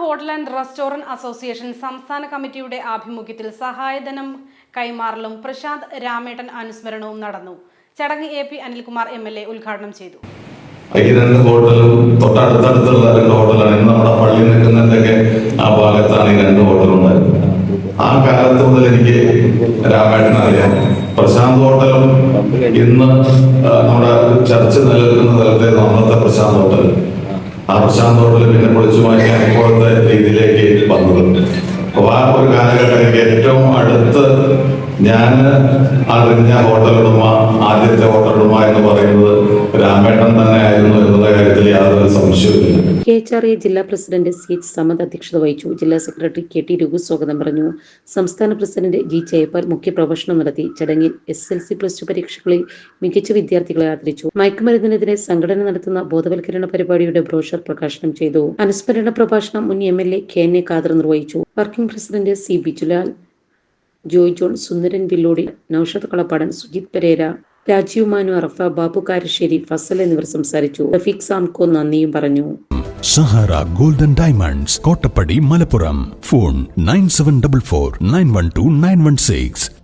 Hotel and restaurant association സംസ്ഥാന കമ്മിറ്റിയുടെ ആഭിമുഖ്യത്തിൽ സഹായധനം കൈമാറലും പ്രശാന്ത് രാമേട്ടൻ അനുസ്മരണവും നടന്നു. ചടങ്ങ് A P Anilkumar M L A ഉദ്ഘാടനം ചെയ്തു. ഈ ഹോട്ടലും തൊട്ടടുത്തടുത്തുള്ള രണ്ട് ഹോട്ടലാണ്. ഇന്ന് നമ്മുടെ പള്ളി നിൽക്കുന്നതിന്റെയൊക്കെ ആ ഭാഗത്താണ് ഈ രണ്ട് ഹോട്ടലുണ്ടായിരുന്നത് ആ കാലത്ത് മുതൽ എനിക്ക് രാമേട്ടനെ അറിയാം. പ്രശാന്ത് ഹോട്ടലും ഇന്ന് നമ്മുടെ ചർച്ച നിലനിൽക്കുന്ന സ്ഥലത്തെ അന്നത്തെ പ്രശാന്ത് ഹോട്ടൽ. ആ പ്രശാന്ത് ഹോട്ടലിൽ പിന്നെ പൊളിച്ചു മാറ്റാൻ ഇപ്പോഴത്തെ ഒരു കാലഘട്ടം ഏറ്റവും അടുത്ത് ഞാൻ അറിഞ്ഞ ഹോട്ടൽ ഉടമ ആദ്യത്തെ ഹോട്ടൽ ഉടമ എന്ന് പറയുന്നത് രാമേട്ടൻ തന്നെ ആയിരുന്നു എന്നുള്ള കാര്യത്തിൽ യാതൊരു സംശയവുമില്ല. കെ എച്ച് ആർ എ ജില്ലാ പ്രസിഡന്റ് സി എച്ച് സമദ് അധ്യക്ഷത വഹിച്ചു. ജില്ലാ സെക്രട്ടറി കെ ടി രഘു സ്വാഗതം പറഞ്ഞു. സംസ്ഥാന പ്രസിഡന്റ് ജി ജയപാൽ മുഖ്യപ്രഭാഷണം നടത്തി. ചടങ്ങിൽ S L C plus two പരീക്ഷകളിൽ മികച്ച വിദ്യാർത്ഥികളെ ആദരിച്ചു. മയക്കുമരുന്നിനെതിരെ സംഘടന നടത്തുന്ന ബോധവൽക്കരണ പരിപാടിയുടെ ബ്രോഷർ പ്രകാശനം ചെയ്തു. അനുസ്മരണ പ്രഭാഷണം മുൻ M L A K N A Khader നിർവഹിച്ചു. Working president C Bijulal Joy John Sundaran Villodi Noushad Kalappadan Sujith Perera Rajeev Manu Arafa Babu Karassery Fasal എന്നിവർ സംസാരിച്ചു. റഫീഖ് സാംകോ നന്ദിയും പറഞ്ഞു. Sahara Golden Diamonds Kottappadi Malappuram. Phone nine seven double four nine one two nine one six.